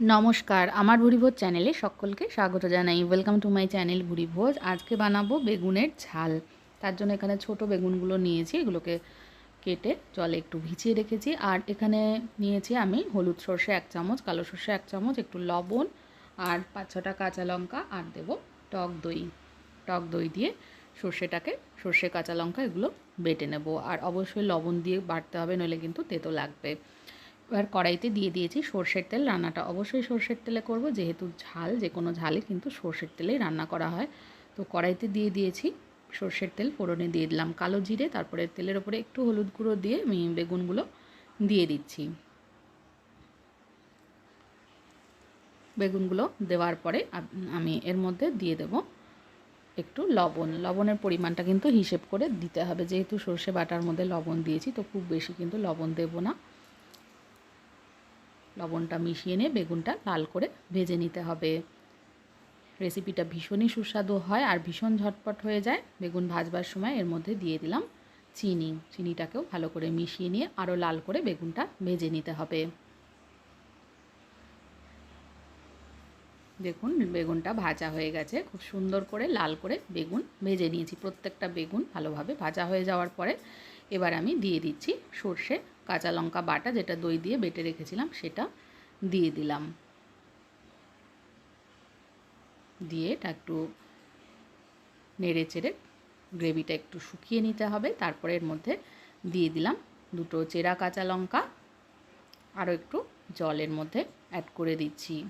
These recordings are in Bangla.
নমস্কার, আমার ভুরিভোজ চ্যানেলে সকলকে স্বাগত জানাই। Welcome to my channel Bhurivoj. আজকে বানাবো বেগুনের ঝাল। তার জন্য এখানে ছোট বেগুনগুলো নিয়েছি, এগুলোকে কেটে জলে একটু ভিজিয়ে রেখেছি। আর এখানে নিয়েছি আমি হলুদ সর্ষে এক চামচ, কালো সর্ষে এক চামচ, একটু লবণ আর পাঁচ ছটা কাঁচা লঙ্কা আর দেবো টক দই। টক দই দিয়ে সর্ষেটাকে, সর্ষে কাঁচা লঙ্কা এগুলো বেটে নেব। আর অবশ্যই লবণ দিয়ে বাটতে হবে, নইলে কিন্তু তেতো লাগবে। এবার কড়াইতে দিয়ে দিয়েছি সর্ষের তেল, রান্নাটা অবশ্যই সর্ষের তেলে করব, যেহেতু ঝাল, যে কোনো ঝালে কিন্তু সর্ষের তেলেই রান্না করা হয়। তো কড়াইতে দিয়ে দিয়েছি সর্ষের তেল, ফোড়নে দিয়ে দিলাম কালো জিরে, তারপরে তেলের ওপরে একটু হলুদ গুঁড়ো দিয়ে আমি বেগুনগুলো দিয়ে দিচ্ছি। বেগুনগুলো দেওয়ার পরে আমি এর মধ্যে দিয়ে দেব একটু লবণ। লবণের পরিমাণটা কিন্তু হিসেব করে দিতে হবে, যেহেতু সর্ষে বাটার মধ্যে লবণ দিয়েছি, তো খুব বেশি কিন্তু লবণ দেবো না। লবণটা মিশিয়ে নিয়ে বেগুনটা লাল করে ভেজে নিতে হবে। রেসিপিটা ভীষণই সুস্বাদু হয় আর ভীষণ ঝটপট হয়ে যায়। বেগুন ভাজবার সময় এর মধ্যে দিয়ে দিলাম চিনি। চিনিটাকেও ভালো করে মিশিয়ে নিয়ে আরও লাল করে বেগুনটা ভেজে নিতে হবে। দেখুন, বেগুনটা ভাজা হয়ে গেছে। খুব সুন্দর করে লাল করে বেগুন ভেজে নিয়েছি। প্রত্যেকটা বেগুন ভালোভাবে ভাজা হয়ে যাওয়ার পরে এবার আমি দিয়ে দিচ্ছি সর্ষে, কাঁচা লঙ্কা বাটা, যেটা দই দিয়ে বেটে রেখেছিলাম, সেটা দিয়ে দিলাম। দিয়ে এটা একটু নেড়ে চেড়ে গ্রেভিটা একটু শুকিয়ে নিতে হবে। তারপরে এর মধ্যে দিয়ে দিলাম দুটো চেরা কাঁচা লঙ্কা। আরও একটু জলের মধ্যে অ্যাড করে দিচ্ছি।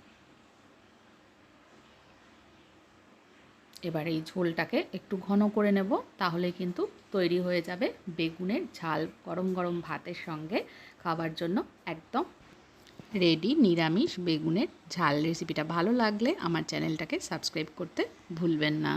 এবার এই ঝোলটাকে একটু ঘন করে নেব, তাহলে কিন্তু তৈরি হয়ে যাবে বেগুনের ঝাল গরম গরম ভাতের সঙ্গে খাবার জন্য একদম রেডি নিরামিষ বেগুনের ঝাল রেসিপিটা ভালো লাগলে আমার চ্যানেলটাকে সাবস্ক্রাইব করতে ভুলবেন না।